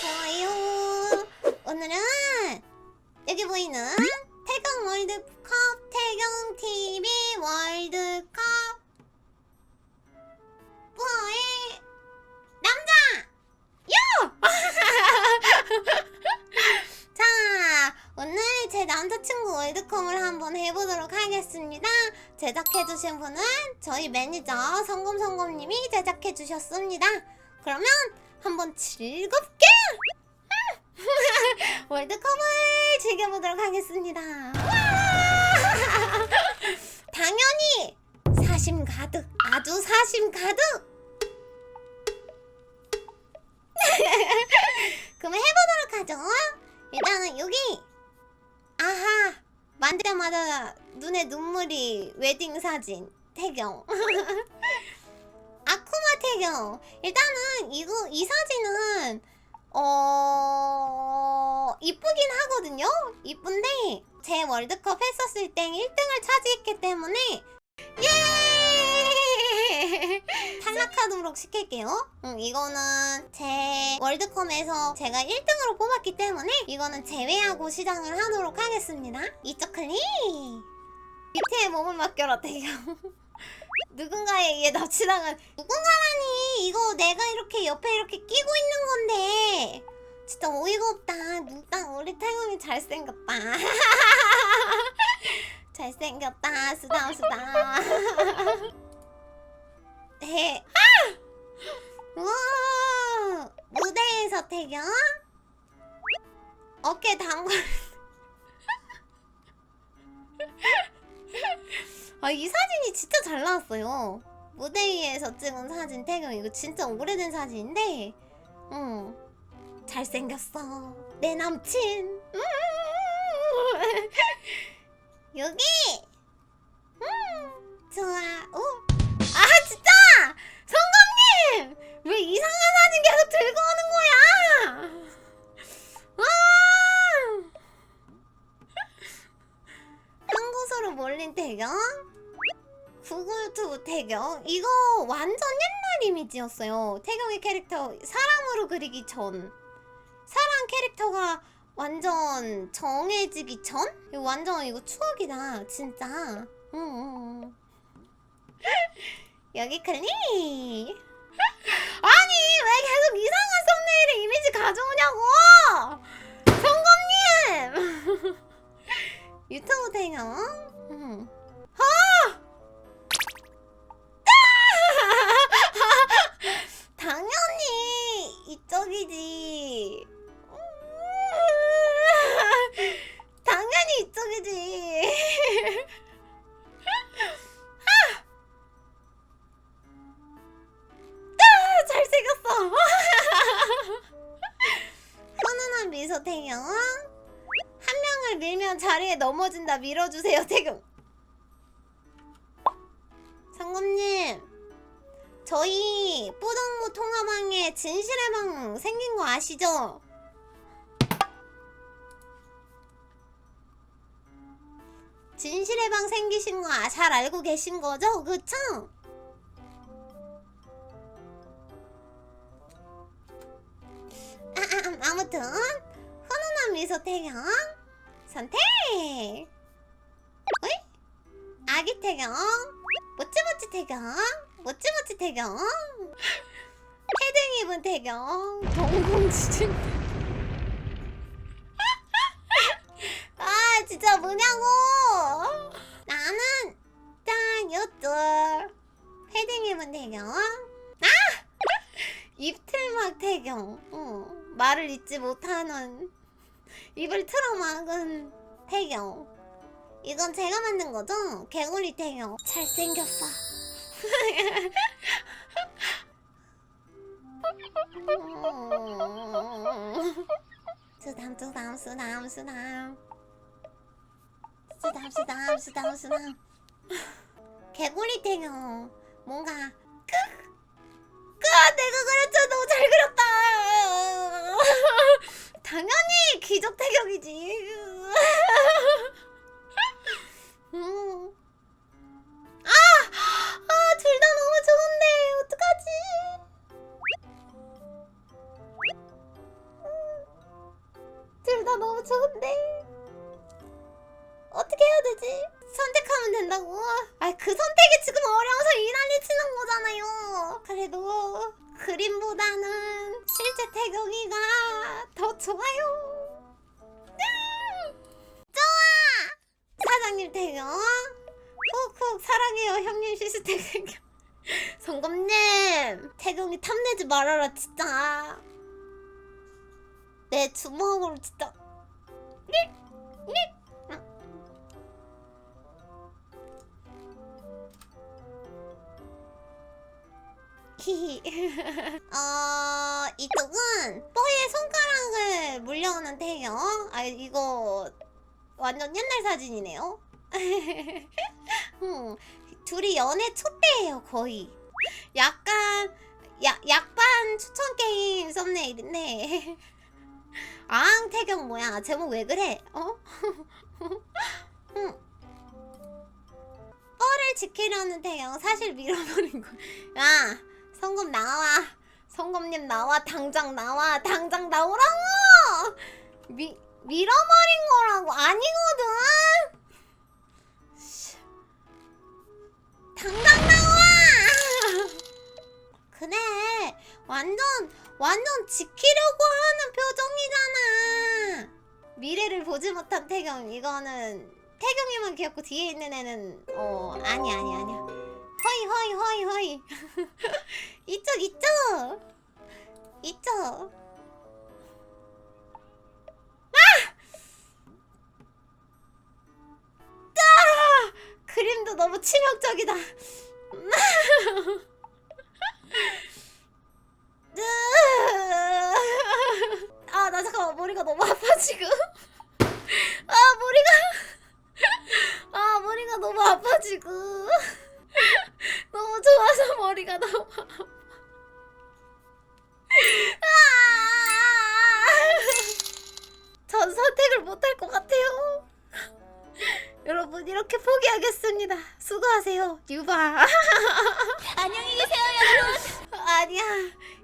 좋아요. 오늘은 여기 보이는 태경 월드컵 태경 TV 월드컵 부어의 남자 요! 자, 오늘 제 남자친구 월드컵을 한번 해보도록 하겠습니다. 제작해주신 분은 저희 매니저 성검성검님이 제작해주셨습니다. 그러면 한번 즐겁게 월드컵을 즐겨보도록 하겠습니다. 와! 당연히 사심 가득, 아주 사심 가득. 그럼 해보도록 하죠. 일단은 여기 아하 만들자마자 눈에 눈물이 웨딩 사진 태경. 아쿠마 태경. 일단은 이거 이 사진은 어 이쁘긴 하거든요. 이쁜데 제 월드컵 했었을 때 1등을 차지했기 때문에 예! 탈락하도록 시킬게요. 응, 이거는 제 월드컵에서 제가 1등으로 뽑았기 때문에 이거는 제외하고 시작을 하도록 하겠습니다. 이쪽 클릭! 밑에 몸을 맡겨라, 태경. 누군가에 의해 납치당한 누군가라니. 이거 내가 이렇게 옆에 이렇게 끼고 있는 건데. 진짜 어이가 없다. 누가 우리 태경이 잘생겼다. 잘생겼다. 수다 수다. 네. 아! 우와. 무대에서 태경? 어깨 담글 아, 이 사진이 진짜 잘 나왔어요. 무대 위에서 찍은 사진 태경 이거 진짜 오래된 사진인데, 응, 잘생겼어. 내 남친. 음. 여기. 음, 좋아. 오. 아 진짜 태경? 이거 완전 옛날 이미지였어요. 태경의 캐릭터 사람으로 그리기 전. 사람 캐릭터가 완전 정해지기 전? 이거 완전 이거 추억이다. 진짜. 여기 클릭! 아니, 왜 계속 이상한 썸네일의 이미지 가져오냐고! 성검님! 유튜브 태경? 이쪽이지. 당연히 이쪽이지. 아, 잘생겼어. 훈훈한 미소 태경. 한 명을 밀면 자리에 넘어진다 밀어주세요 태경. 진실의 방 생긴 거 아시죠? 진실의 방 생기신 거 잘 알고 계신 거죠? 그쵸? 아, 아, 아무튼 훈훈한 미소 태경 선택! 어이? 아기 태경 모찌모찌 태경 모찌모찌 태경 입은 태경 동공 지진. 아 진짜 뭐냐고. 나는 짠 요tur 패딩 입은 태경. 아! 입틀막 태경. 어, 말을 잊지 못하는 입을 틀어막은 태경. 이건 제가 만든 거죠? 개구리 태경. 잘생겼어 수담 수담 수담 수담 수담 수담 수담 개구리 탱요. 뭔가 크 그, 내가 그렸죠. 너무 잘 그렸다. 당연히 귀족 태격이지. 음. 태경 훅훅 사랑해요 형님 시스템 태경 성검님 태경이 탐내지 말아라 진짜. 내 주먹으로 진짜. 어 이쪽은 뽀의 손가락을 물려오는 태경 아 이거 완전 옛날 사진이네요 음, 둘이 연애 촛대예요 거의. 약간 야, 약반 추천 게임 썸네일인데. 앙 태경 뭐야? 제목 왜 그래? 어? 응. 뻘을 지키려는 태경 사실 밀어버린 거 야 성검 나와. 성검님 나와. 당장 나와. 당장 나오라고! 미, 밀어버린 거라고. 아니거든 당장 나와! 그래 완전 완전 지키려고 하는 표정이잖아. 미래를 보지 못한 태경 이거는 태경이만 귀엽고 뒤에 있는 애는 어 아니 아니 아니야. 허이 허이 허이 허이. 이쪽 이쪽 이쪽 그림도 너무 치명적이다. 아 나 잠깐만 머리가 너무 아파 지금. 아 머리가. 아 머리가 너무 아파 지금. 너무 좋아서 머리가 너무 아파 수고하세요 유바 안녕히 계세요, 여러분. 아니야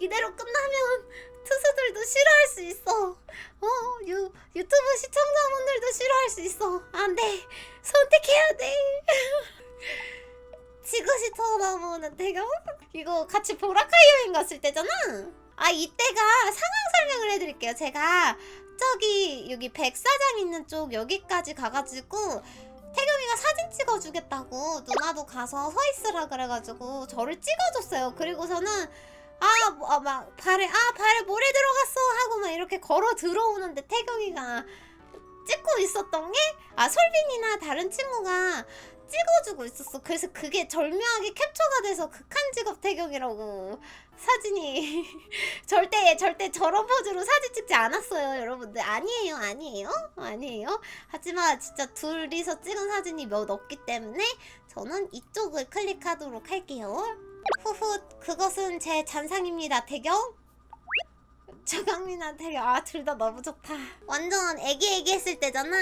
이대로 끝나면 투수들도 싫어할 수 있어. 어 유, 유튜브 시청자분들도 싫어할 수 있어. 안 돼 선택해야 돼. 지그시 쳐다보는 태경 이거 같이 보라카 여행 갔을 때잖아. 아 이때가 상황 설명을 해드릴게요 제가. 저기 여기 백사장 있는 쪽 여기까지 가가지고 태경이가 사진 찍어주겠다고 누나도 가서 서 있으라 그래가지고 저를 찍어줬어요. 그리고서는 아, 뭐, 아, 막 발에 아 발에 모래 들어갔어 하고 막 이렇게 걸어 들어오는데 태경이가 찍고 있었던 게 아 솔빈이나 다른 친구가 찍어주고 있었어. 그래서 그게 절묘하게 캡처가 돼서 극한 직업 태경이라고 사진이 절대 절대 저런 포즈로 사진 찍지 않았어요, 여러분들. 아니에요, 아니에요, 아니에요. 하지만 진짜 둘이서 찍은 사진이 몇 없기 때문에 저는 이쪽을 클릭하도록 할게요. 후후, 그것은 제 잔상입니다, 태경. 저강민한 태경, 아, 둘 다 너무 좋다. 완전 애기애기 했을 때잖아.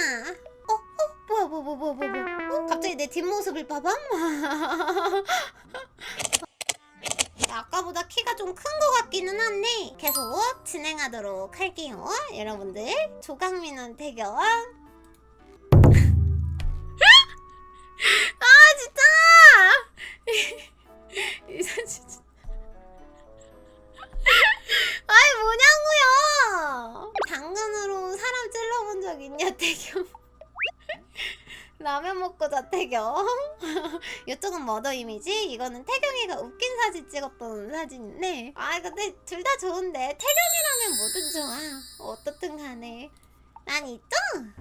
어, 어, 뭐야, 뭐, 뭐, 뭐. 어, 갑자기 내 뒷모습을 봐봐. 아까보다 키가 좀 큰 것 같기는 한데 계속 진행하도록 할게요 여러분들 조강민은 태경 태경? 이쪽은 머더 이미지? 이거는 태경이가 웃긴 사진 찍었던 사진인데 아 근데 둘 다 좋은데 태경이라면 뭐든 좋아. 어떻든 간에. 난 있죠?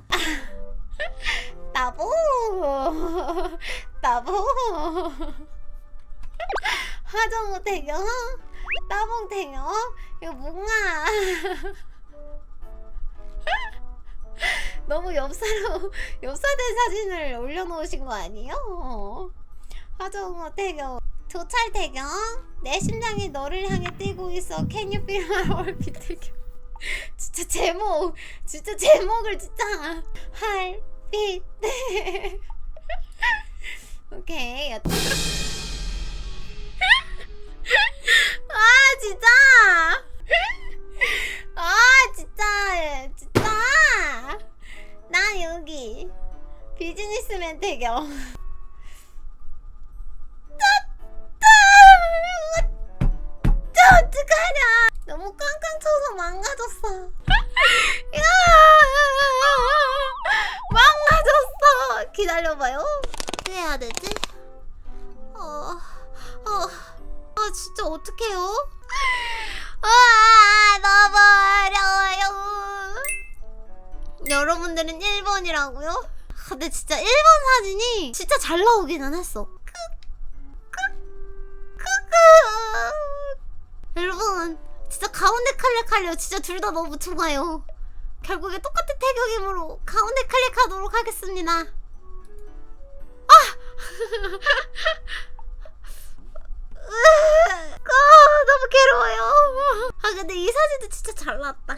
나보. 나보. 하정우 태경? 따봉 태경? 이거 뭔가 너무 엽사로 엽사된 사진을 올려놓으신 거 아니에요? 하정우 태경 도찰 태경 내 심장이 너를 향해 뛰고 있어. Can you feel my heartbeat 태경? 진짜 제목 진짜 제목을 진짜 heartbeat. 오케이 아 진짜! 아 진짜! 진짜 비즈니스맨 태경. 저 어떡하냐? 너무 깡깡 쳐서 망가졌어. 야! 망가졌어. 기다려봐요. 어떻게 해야 되지? 어, 어, 아 진짜 어떡해요? 아 너무 어려워요. 여러분들은 1번이라고요? 근데 진짜 1번 사진이 진짜 잘 나오기는 했어. 여러분 진짜 가운데 클릭하려 진짜 둘 다 너무 좋아요. 결국에 똑같은 태경이므로 가운데 클릭하도록 하겠습니다. 아! 아 너무 괴로워요. 아 근데 이 사진도 진짜 잘 나왔다.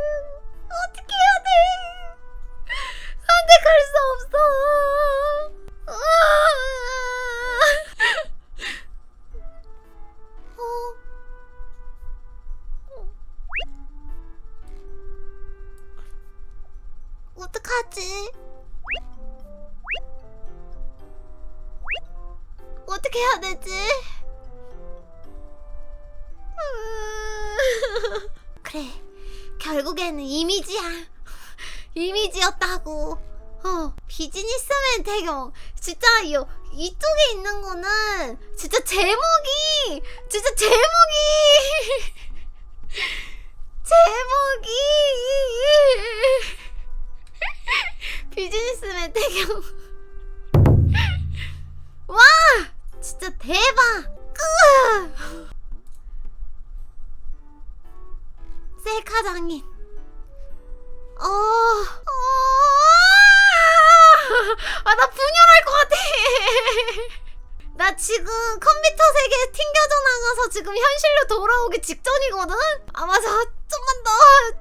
결국에는 이미지야. 이미지였다고. 어, 비즈니스맨 태경. 진짜 요 이쪽에 있는 거는 진짜 제목이 진짜 제목이 제목이 비즈니스맨 태경. 와, 진짜 대박. 으. 셀 카 장인. 어, 어, 아, 나 분열할 것 같아. 나 지금 컴퓨터 세계에 튕겨져 나가서 지금 현실로 돌아오기 직전이거든? 아, 맞아. 좀만 더,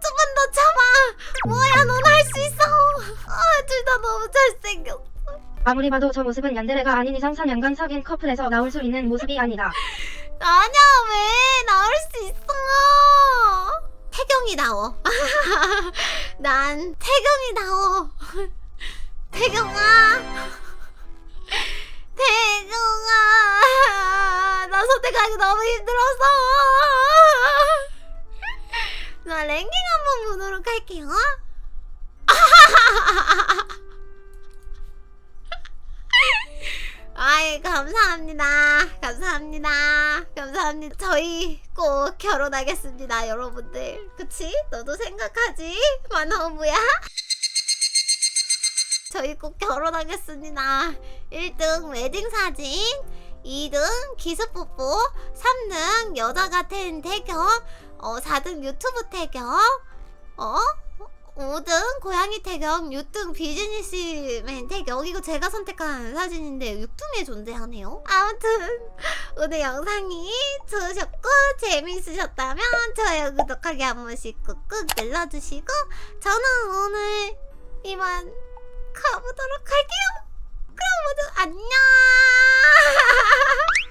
좀만 더 참아. 뭐야, 넌 할 수 있어. 아, 둘 다 너무 잘생겼어. 아무리 봐도 저 모습은 얀데레가 아닌 이상 3년간 사귄 커플에서 나올 수 있는 모습이 아니다. 아니야, 왜? 나올 수 있어. 태경이 나워. 난 태경이 나워. 태경아. 태경아. 나 선택하기 너무 힘들어서. 나 랭킹 한번 보도록 할게요. 아이 감사합니다. 감사합니다. 감사합니다. 저희 꼭 결혼하겠습니다, 여러분들. 그치? 너도 생각하지? 만화부야? 저희 꼭 결혼하겠습니다. 1등 웨딩 사진, 2등 기습 뽀뽀, 3등 여자 같은 태경, 어, 4등 유튜브 태경, 어? 5등 고양이 태경, 6등 비즈니스맨 태경. 이거 제가 선택한 사진인데 6등에 존재하네요. 아무튼 오늘 영상이 좋으셨고 재미있으셨다면 좋아요, 구독하기 한 번씩 꾹꾹 눌러주시고 저는 오늘 이만 가보도록 할게요. 그럼 모두 안녕.